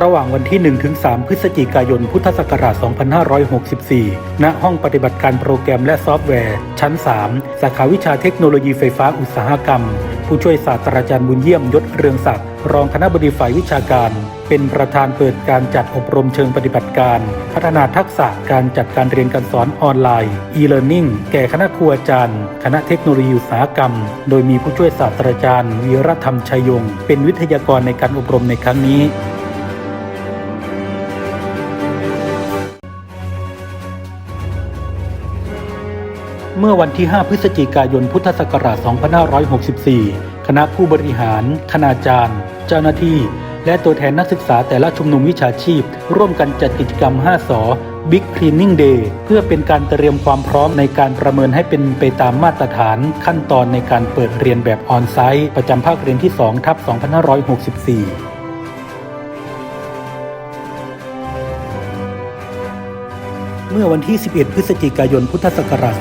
ระหว่างวันที่ 1-3 พฤศจิกายน พุทธศักราช 2564 ณ ห้องปฏิบัติการโปรแกรมและซอฟต์แวร์ ชั้น 3 สาขาวิชาเทคโนโลยีไฟฟ้าอุตสาหกรรม ผู้ช่วยศาสตราจารย์บุญเยี่ยมยศเรืองศักดิ์รองคณะบดีฝ่ายวิชาการ เป็นประธานเปิดการจัดอบรมเชิงปฏิบัติการ พัฒนาทักษะการจัดการเรียนการสอนออนไลน์ e-learning แก่คณะครูอาจารย์ คณะเทคโนโลยีอุตสาหกรรม โดยมีผู้ช่วยศาสตราจารย์วีรธรรมชัยยง เป็นวิทยากรในการอบรมในครั้งนี้ เมื่อวันที่ 5 พฤศจิกายนพุทธศักราช 2564 คณะผู้บริหาร คณาจารย์ เจ้าหน้าที่ และตัวแทนนักศึกษาแต่ละชุมนุมวิชาชีพ ร่วมกันจัดกิจกรรม 5 สอ Big Cleaning Day เพื่อเป็นการเตรียมความพร้อมในการประเมินให้เป็นไปตามมาตรฐาน ขั้นตอนในการเปิดเรียนแบบออนไซต์ประจำภาคเรียนที่2ทับ2564 เมื่อวันที่ 11 พฤศจิกายน พุทธศักราช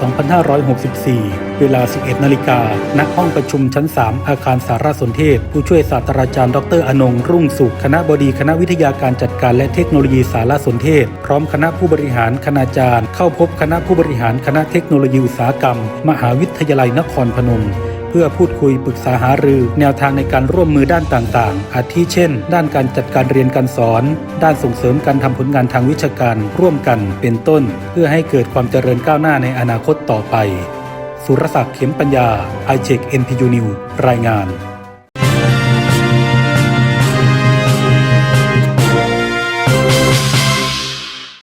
2564 เวลา 11 นาฬิกา ณ ห้องประชุมชั้น 3 อาคารสารสนเทศ ผู้ช่วยศาสตราจารย์ ดร อนงค์รุ่งสุข คณะบดีคณะวิทยาการจัดการและเทคโนโลยีสารสนเทศ พร้อมคณะผู้บริหารคณาจารย์ เข้าพบคณะผู้บริหารคณะเทคโนโลยีอุตสาหกรรม มหาวิทยาลัยนครพนม เพื่อพูดคุยปรึกษาหารือ แนวทางในการร่วมมือด้านต่างๆ อาทิเช่น ด้านการจัดการเรียนการสอน ด้านส่งเสริมการทำผลงานทางวิชาการร่วมกันเป็นต้น เพื่อให้เกิดความเจริญก้าวหน้าในอนาคตต่อไป สุรศักดิ์เข็มปัญญาไอเจก NPU New รายงาน